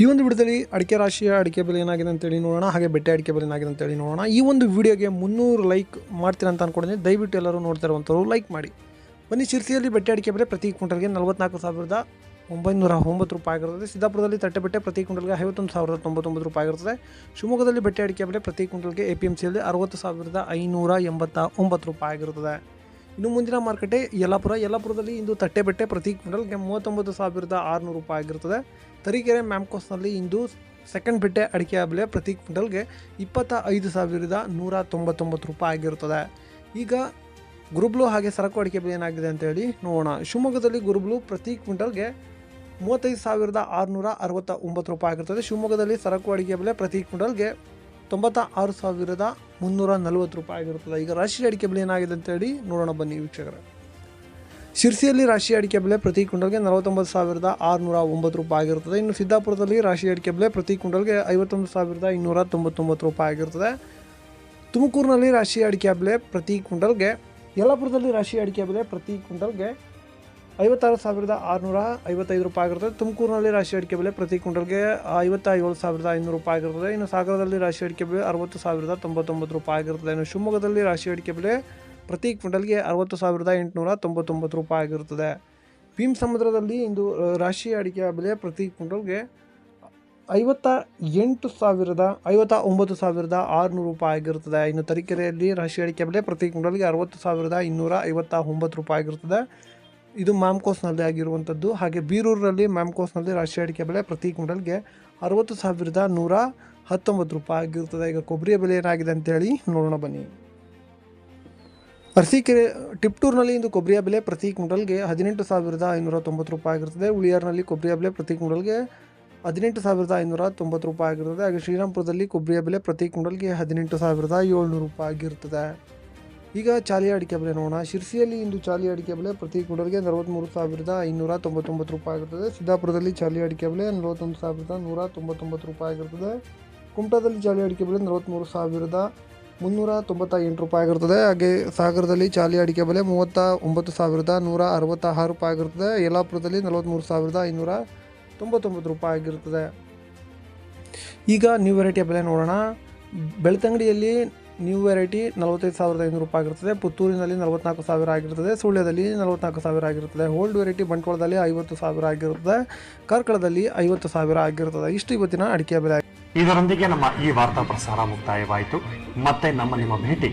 ಈ ಒಂದು ವಿಡಿಯೋದಲ್ಲಿ ಅಡಿಕೆ ರಾಶಿಯ ಅಡಿಕೆ ಬೆಲೆ ಏನಾಗಿದೆ ಅಂತೇಳಿ ನೋಡೋಣ, ಹಾಗೆ ಬೆಟ್ಟೆ ಅಡಿಕೆ ಬೆಲೆ ಏನಾಗಿದೆ ಅಂತೇಳಿ ನೋಡೋಣ. ಈ ಒಂದು ವಿಡಿಯೋಗೆ ಮುನ್ನೂರು ಲೈಕ್ ಮಾಡ್ತೀರಾ ಅಂತ ಅನ್ಕೊಂಡಿದ್ದೀನಿ. ದಯವಿಟ್ಟು ಎಲ್ಲರೂ ನೋಡ್ತಾ ಇರುವಂಥವ್ರು ಲೈಕ್ ಮಾಡಿ. ಬನ್ನಿ, ಶಿರ್ಸಿಯಲ್ಲಿ ಬೆಟ್ಟೆ ಅಡಿಕೆ ಬೆಲೆ ಪ್ರತಿ ಕ್ವಿಂಟಲ್ಗೆ ನಲವತ್ನಾಲ್ಕು ಸಾವಿರದ ಒಂಬೈನೂರ ಒಂಬತ್ತು ರೂಪಾಯಿ ಆಗಿರ್ತದೆ. ಸಿದ್ದಾಪುರದಲ್ಲಿ ತಟ್ಟೆ ಬೆಟ್ಟೆ ಪ್ರತಿ ಕ್ವಿಂಟಲ್ಗೆ ಐವತ್ತೊಂದು ಸಾವಿರದ ತೊಂಬತ್ತೊಂಬತ್ತು ರೂಪಾಯಿ ಆಗಿರ್ತದೆ. ಶಿವಮೊಗ್ಗದಲ್ಲಿ ಬೆಟ್ಟೆ ಅಡಿಕೆ ಬೆಲೆ ಪ್ರತಿ ಕ್ವಿಂಟಲ್ಗೆ ಎ ಪಿ ಎಂ ಸಿಯಲ್ಲಿ ಅರವತ್ತು ಸಾವಿರದ ಐನೂರ ಎಂಬತ್ತ ಒಂಬತ್ತು ರೂಪಾಯಿ ಆಗಿರ್ತದೆ. ಇನ್ನು ಮುಂದಿನ ಮಾರುಕಟ್ಟೆ ಯಲ್ಲಾಪುರ. ಯಲ್ಲಾಪುರದಲ್ಲಿ ಇಂದು ತಟ್ಟೆ ಬಟ್ಟೆ ಪ್ರತಿ ಕ್ವಿಂಟಲ್ಗೆ ಮೂವತ್ತೊಂಬತ್ತು ಸಾವಿರದ ಆರುನೂರು ರೂಪಾಯಿ ಆಗಿರ್ತದೆ ತರೀಕೆರೆ ಮ್ಯಾಮ್ಕೋಸ್ನಲ್ಲಿ ಇಂದು ಸೆಕೆಂಡ್ ಬೆಟ್ಟೆ ಅಡಿಕೆ ಬೆಲೆ ಪ್ರತಿ ಕ್ವಿಂಟಲ್ಗೆ ಇಪ್ಪತ್ತ ಐದು ಸಾವಿರದ ನೂರ ತೊಂಬತ್ತೊಂಬತ್ತು ರೂಪಾಯಿ ಆಗಿರುತ್ತದೆ. ಈಗ ಗುರುಬ್ಲು ಹಾಗೆ ಸರಕು ಅಡಿಕೆ ಬೆಲೆ ಏನಾಗಿದೆ ಅಂತೇಳಿ ನೋಡೋಣ. ಶಿವಮೊಗ್ಗದಲ್ಲಿ ಗುರುಬ್ಲು ಪ್ರತಿ ಕ್ವಿಂಟಲ್ಗೆ ಮೂವತ್ತೈದು ಸಾವಿರದ ಆರುನೂರ ಅರವತ್ತ ಒಂಬತ್ತು ರೂಪಾಯಿ ಆಗಿರ್ತದೆ ಶಿವಮೊಗ್ಗದಲ್ಲಿ ಸರಕು ಅಡಿಕೆ ಬೆಲೆ ಪ್ರತಿ ಕ್ವಿಂಟಲ್ಗೆ ತೊಂಬತ್ತ ಆರು ಸಾವಿರದ ಮುನ್ನೂರ ನಲವತ್ತು ರೂಪಾಯಿ ಆಗಿರುತ್ತದೆ. ಈಗ ರಾಶಿ ಅಡಿಕೆ ಬೆಲೆ ಏನಾಗಿದೆ ಅಂತೇಳಿ ನೋಡೋಣ ಬನ್ನಿ ವೀಕ್ಷಕರ. ಶಿರ್ಸಿಯಲ್ಲಿ ರಾಶಿ ಅಡಿಕೆ ಬೆಲೆ ಪ್ರತಿ ಕ್ವಿಂಟಲ್ಗೆ ನಲವತ್ತೊಂಬತ್ತು ಸಾವಿರದ ಆರುನೂರ ಒಂಬತ್ತು ರೂಪಾಯಿ ಆಗಿರುತ್ತದೆ. ಇನ್ನು ಸಿದ್ದಾಪುರದಲ್ಲಿ ರಾಶಿ ಅಡಿಕೆ ಬೆಲೆ ಪ್ರತಿ ಕ್ವಿಂಟಲ್ಗೆ ಐವತ್ತೊಂದು ಸಾವಿರದ ಇನ್ನೂರ ತೊಂಬತ್ತೊಂಬತ್ತು ರೂಪಾಯಿ ಆಗಿರುತ್ತದೆ. ತುಮಕೂರಿನಲ್ಲಿ ರಾಶಿ ಅಡಿಕೆ ಬೆಲೆ ಪ್ರತಿ ಕ್ವಿಂಟಲ್ಗೆ ಯಲ್ಲಾಪುರದಲ್ಲಿ ರಾಶಿ ಅಡಿಕೆ ಬೆಲೆ ಪ್ರತಿ ಕ್ವಿಂಟಲ್ಗೆ ಐವತ್ತಾರು ಸಾವಿರದ ಆರುನೂರ ಐವತ್ತೈದು ರೂಪಾಯಿ ಆಗಿರ್ತದೆ. ತುಮಕೂರಿನಲ್ಲಿ ರಾಶಿ ಅಡಿಕೆ ಬೆಲೆ ಪ್ರತಿ ಕ್ವಿಂಟಲ್ಗೆ ಐವತ್ತ ಏಳು ಸಾವಿರದ ಐನೂರು ರೂಪಾಯಿ ಆಗಿರ್ತದೆ. ಇನ್ನು ಸಾಗರದಲ್ಲಿ ರಾಶಿ ಅಡಿಕೆ ಬೆಲೆ ಅರವತ್ತು ಸಾವಿರದ ತೊಂಬತ್ತೊಂಬತ್ತು ರೂಪಾಯಿ ಆಗಿರ್ತದೆ. ಇನ್ನು ಶಿವಮೊಗ್ಗದಲ್ಲಿ ರಾಶಿ ಅಡಿಕೆ ಬೆಲೆ ಪ್ರತಿ ಕ್ವಿಂಟಲ್ಗೆ ಅರವತ್ತು ಸಾವಿರದ ಎಂಟುನೂರ ತೊಂಬತ್ತೊಂಬತ್ತು ರೂಪಾಯಿ ಆಗಿರುತ್ತದೆ ಭೀಮ್ ಸಮುದ್ರದಲ್ಲಿ ಇಂದು ರಾಶಿ ಅಡಿಕೆ ಬೆಲೆ ಪ್ರತಿ ಕ್ವಿಂಟಲ್ಗೆ ಐವತ್ತ ಎಂಟು ಸಾವಿರದ, ಐವತ್ತ ಒಂಬತ್ತು ಸಾವಿರದ ಆರುನೂರು ರೂಪಾಯಿ ಆಗಿರುತ್ತದೆ ಇನ್ನು ತರೀಕೆರೆಯಲ್ಲಿ ರಾಶಿ ಅಡಿಕೆ ಬೆಲೆ ಪ್ರತಿ ಕ್ವಿಂಟಲ್ಗೆ ಅರವತ್ತು ಸಾವಿರದ ಇನ್ನೂರ ಐವತ್ತ ಒಂಬತ್ತು ರೂಪಾಯಿ ಆಗಿರುತ್ತದೆ ಇದು ಮ್ಯಾಮ್ಕೋಸ್ನಲ್ಲಿ ಆಗಿರುವಂಥದ್ದು. ಹಾಗೆ ಬೀರೂರಲ್ಲಿ ಮ್ಯಾಮ್ಕೋಸ್ನಲ್ಲಿ ರಾಶಿ ಅಡಿಕೆ ಬೆಲೆ ಪ್ರತಿ ಕ್ವಿಂಟಲ್ಗೆ ಅರವತ್ತು ಸಾವಿರದ ನೂರ ಹತ್ತೊಂಬತ್ತು ರೂಪಾಯಿ ಆಗಿರುತ್ತದೆ ಈಗ ಕೊಬ್ಬರಿಯ ಬೆಲೆ ಏನಾಗಿದೆ ಅಂತೇಳಿ ನೋಡೋಣ ಬನ್ನಿ. ಅರಸೀಕೆರೆ, ಟಿಪ್ಟೂರ್ನಲ್ಲಿ ಇಂದು ಕೊಬ್ಬರಿಯ ಬೆಲೆ ಪ್ರತಿ ಕ್ವಿಂಟಲ್ಗೆ ಹದಿನೆಂಟು ಸಾವಿರದ ಐನೂರ ತೊಂಬತ್ತು ರೂಪಾಯಿ ಆಗಿರ್ತದೆ. ಉಳಿಯಾರ್ನಲ್ಲಿ ಕೊಬ್ಬರಿಯ ಬೆಲೆ ಪ್ರತಿ ಕ್ವಿಂಟಲ್ಗೆ ಹದಿನೆಂಟು ಸಾವಿರದ ಐನೂರ ತೊಂಬತ್ತು ರೂಪಾಯಿ ಆಗಿರ್ತದೆ. ಹಾಗೆ ಶ್ರೀರಾಮಪುರದಲ್ಲಿ ಕೊಬ್ಬರಿಯ ಬೆಲೆ ಪ್ರತಿ ಕ್ವಿಂಟಲ್ಗೆ ಹದಿನೆಂಟು ಸಾವಿರದ ಏಳ್ನೂರು ರೂಪಾಯಿ ಆಗಿರ್ತದೆ. ಈಗ ಚಾಲಿ ಅಡಿಕೆ ಬೆಲೆ ನೋಡೋಣ. ಶಿರ್ಸಿಯಲ್ಲಿ ಇಂದು ಚಾಲಿ ಅಡಿಕೆ ಬೆಲೆ ಪ್ರತಿ ಕ್ವಿಂಟಲ್ಗೆ ನಲವತ್ತ್ಮೂರು ಸಾವಿರದ ಐನೂರ ತೊಂಬತ್ತೊಂಬತ್ತು ರೂಪಾಯಿ ಆಗಿರ್ತದೆ. ಸಿದ್ದಾಪುರದಲ್ಲಿ ಚಾಲಿ ಅಡಿಕೆ ಬೆಲೆ ನಲವತ್ತೊಂದು ಸಾವಿರದ ನೂರ ತೊಂಬತ್ತೊಂಬತ್ತು ರೂಪಾಯಿ ಆಗಿರ್ತದೆ. ಕುಮಟಾದಲ್ಲಿ ಚಾಲಿ ಅಡಿಕೆ ಬೆಲೆ ನಲವತ್ತ್ಮೂರು ಸಾವಿರದ ಮುನ್ನೂರ ತೊಂಬತ್ತ ಎಂಟು ರೂಪಾಯಿ ಆಗಿರ್ತದೆ. ಹಾಗೆ ಸಾಗರದಲ್ಲಿ ಚಾಲಿ ಅಡಿಕೆ ಬೆಲೆ ಮೂವತ್ತ ಒಂಬತ್ತು ಸಾವಿರದ ನೂರ ಅರವತ್ತ ಆರು ರೂಪಾಯಿ ಆಗಿರ್ತದೆ. ಯಲ್ಲಾಪುರದಲ್ಲಿ ನಲವತ್ತ್ಮೂರು ಸಾವಿರದ ಐನೂರ ತೊಂಬತ್ತೊಂಬತ್ತು ರೂಪಾಯಿ ಆಗಿರ್ತದೆ. ಈಗ ನ್ಯೂ ವೆರೈಟಿಯ ಬೆಲೆ ನೋಡೋಣ. ಬೆಳ್ತಂಗಡಿಯಲ್ಲಿ ನ್ಯೂ ವೆರೈಟಿ ನಲವತ್ತೈದು ಸಾವಿರದ ಐನೂರು ರೂಪಾಯಿ ಆಗಿರ್ತದೆ. ಪುತ್ತೂರಿನಲ್ಲಿ ನಲವತ್ನಾಲ್ಕು ಸಾವಿರ ಆಗಿರ್ತದೆ. ಸುಳ್ಯದಲ್ಲಿ ನಲವತ್ನಾಲ್ಕು ಸಾವಿರ ಆಗಿರ್ತದೆ. ಓಲ್ಡ್ ವೆರೈಟಿ ಬಂಟ್ವಾಳದಲ್ಲಿ ಐವತ್ತು ಸಾವಿರ ಆಗಿರ್ತದೆ. ಕಾರ್ಕಳದಲ್ಲಿ ಐವತ್ತು ಸಾವಿರ ಆಗಿರ್ತದೆ. ಇಷ್ಟು ಇವತ್ತಿನ ಅಡಿಕೆ ಬೆಲೆ. ಇದರೊಂದಿಗೆ ನಮ್ಮ ಈ ವಾರ್ತಾ ಪ್ರಸಾರ ಮುಕ್ತಾಯವಾಯಿತು. ಮತ್ತೆ ನಮ್ಮ ನಿಮ್ಮ ಭೇಟಿ